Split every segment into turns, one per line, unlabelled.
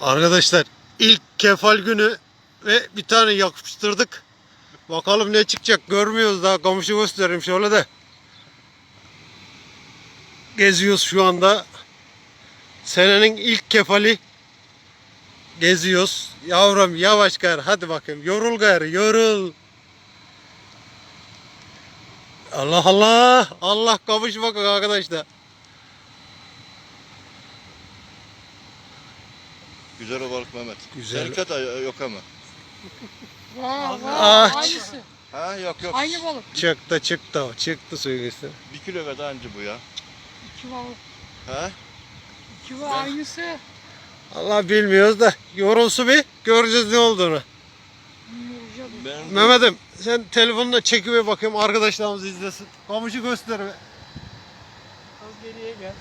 Arkadaşlar ilk kefal günü ve bir tane yapıştırdık. Bakalım ne çıkacak görmüyoruz daha komşu göstereyim şöyle de. Geziyoruz şu anda. Senenin ilk kefali. Geziyoruz. Yavrum yavaş gayrı hadi bakayım yorul gayrı yorul. Allah Allah. Allah kavuşmak arkadaşlar.
Güzel o balık Mehmet.
Güzel.
Senin kadar yok ama.
Vay
Ah,
vay aynısı.
Ha yok yok.
Aynı balık.
Çıktı çıktı o çıktı suyun üstüne.
Bir kilo kadar anca bu ya.
İki balık.
Ha?
İki balık aynısı.
Allah bilmiyoruz da yorulsu bir göreceğiz ne olduğunu.
Yumurcak.
Benim
Mehmet'im sen telefonla çekiver bakayım arkadaşlarımız izlesin. Komşu göster be.
Az geriye gel.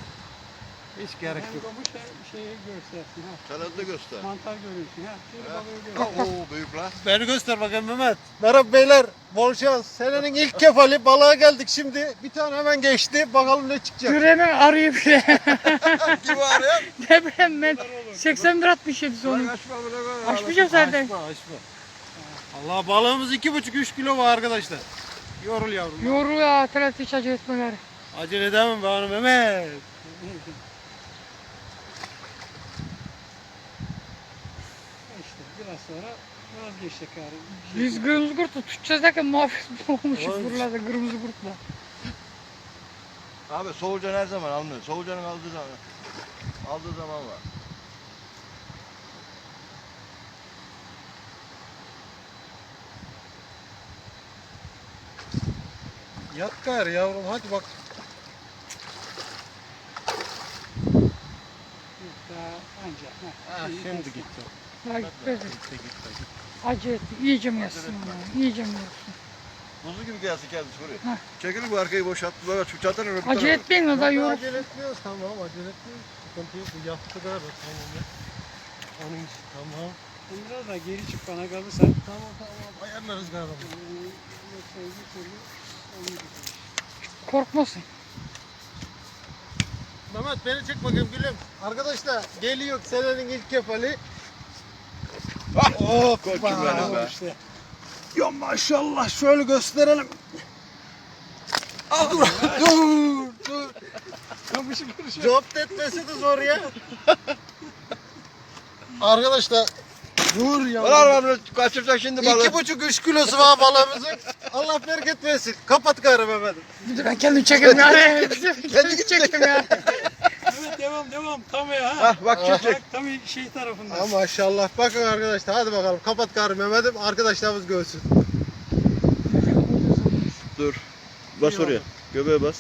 Hiç gerek
Hem
yok.
hem şeyi göstersin ha.
Kanadı göster.
Mantar görünsün ha. Şöyle balığı gör.
Oo büyük lan.
Beni göster bakayım Mehmet. Merhaba beyler. Bol şans. Senenin ilk kefali balığa geldik şimdi. Bir tane hemen geçti. Bakalım ne çıkacak.
Göremen arıyor bile.
Kim ya?
ne bileyim ben. 80 lira atmış hepsi onu.
Açma bırak.
Açmayacağım zaten.
Açma açma. Allah balığımız iki buçuk üç kilo var arkadaşlar. Yorul yavrum.
Yoru ya telat hiç acele etmeleri.
Acele edemem be hanım Mehmet.
İşte biraz sonra vazgeçtik gari.
Biz kırmızı kurtla tutacağız derken muhafız olmuşuz buralarda kırmızı kurtla.
Abi soğucan her zaman almıyor. Soğucanın aldığı zaman. Aldığı zaman var.
Yat gayrı yavrum hadi bak.
Daha ancak. Ha.
Şimdi gitti. Gitti. gitti.
Acele etti. İyice mi yatsın ya? İyice mi yatsın?
Buzlu gibi gelsin kendisi buraya.
Heh.
Çekilin bu arkayı boşalttı. Böyle şu çatanı öbür
Acele etmeyin o da.
Acele etmiyoruz tamam acele etmiyoruz. Sıkıntı yok. Bu yaptı galiba tamam ya. Onun için tamam.
Biraz daha geri çık bana kalırsan.
Tamam tamam ayarlarız galiba.
Ee, Yoksa öbür türlü olmayacak.
Korkmasın.
Mehmet beni çek bakayım gülüm. Arkadaşlar geliyor senenin ilk kefali.
Be.
İşte.
Ya maşallah şöyle gösterelim. Al dur dur dur.
Kamışı kırışıyor.
Zapt etmesi de zor ya. Arkadaşlar dur ya.
Var var kaçıracak şimdi balığı.
İki buçuk üç kilosu var balığımızın. Allah bereket versin. Kapat gayrı Mehmet'im.
Ben kendim çekeyim yani. kendim çekeyim ya.
Devam devam. Tam ya ha.
Hah bak çek.
Bak tam şey tarafında.
Ha maşallah. Bakın arkadaşlar hadi bakalım kapat gayrı Mehmet'im. Arkadaşlarımız görsün.
Dur. Bas oraya. Göbeğe bas.